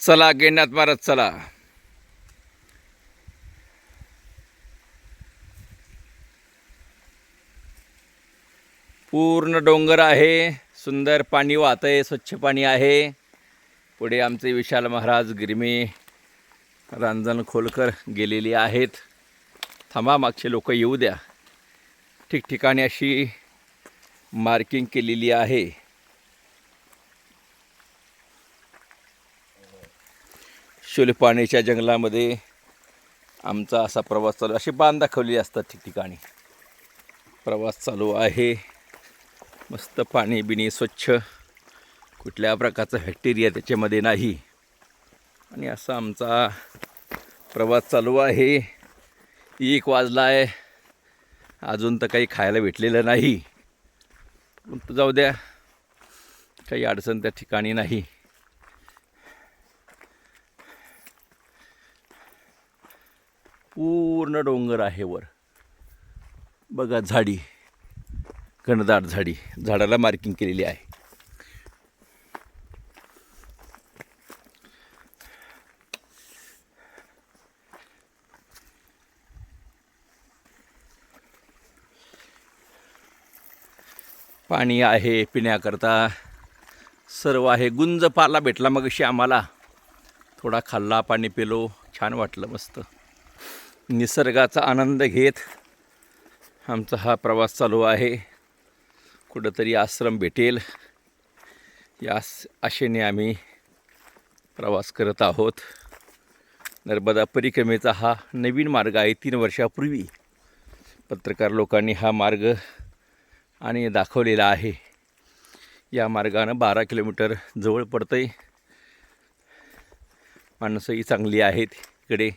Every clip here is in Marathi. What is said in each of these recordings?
चला गेण्यात मारत चला. पूर्ण डोंगर आहे सुंदर पाणी वाहतंय स्वच्छ पाणी आहे. पुढे आमचे विशाल महाराज गिरमे रांजण खोलकर गेलेली आहेत. थांबा मागचे लोक येऊ द्या. ठिकठिकाणी अशी मार्किंग केलेली आहे. शूलपाणीच्या जंगलामध्ये आमचा असा प्रवास चालू अशी बांध दाखवलेली असतात ठिकठिकाणी. प्रवास चालू आहे. मस्त पाणी बिणी स्वच्छ. कुठल्या प्रकारचा बॅक्टेरिया त्याच्यामध्ये नाही. आणि असा आमचा प्रवास चालू आहे. एक वाजला आहे अजून तर काही खायला भेटलेलं नाही. पण जाऊ द्या. काही अडचण त्या ठिकाणी नाही. पूर्ण डोंगर आहे वर. बघा झाडी घनदाट झाडी झाडाला मार्किंग केलेली आहे. पाणी आहे पिण्याकरता सर्व आहे. गुंज पाला भेटला मग आम्हाला. थोडा खाल्ला पाणी पिलो छान वाटलं मस्त. निसर्गाचा आनंद घेत आमचा हा प्रवास चालू आहे. कुठंतरी आश्रम भेटेल. या आशेने आम्ही प्रवास करत आहोत. नर्मदा परिक्रमेचा हा नवीन मार्ग आहे. तीन वर्षापूर्वी पत्रकार लोकांनी हा मार्ग आणि दाखवलेला आहे. या मार्गानं बारा किलोमीटर जवळ पडतं आहे माणसंही चांगली आहेत. इकडे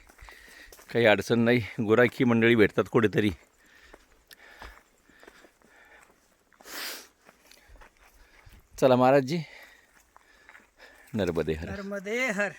काही अडचण नाही. गुराखी मंडळी भेटतात कुठेतरी. चला महाराजजी. नर्मदे हर नर्मदे हर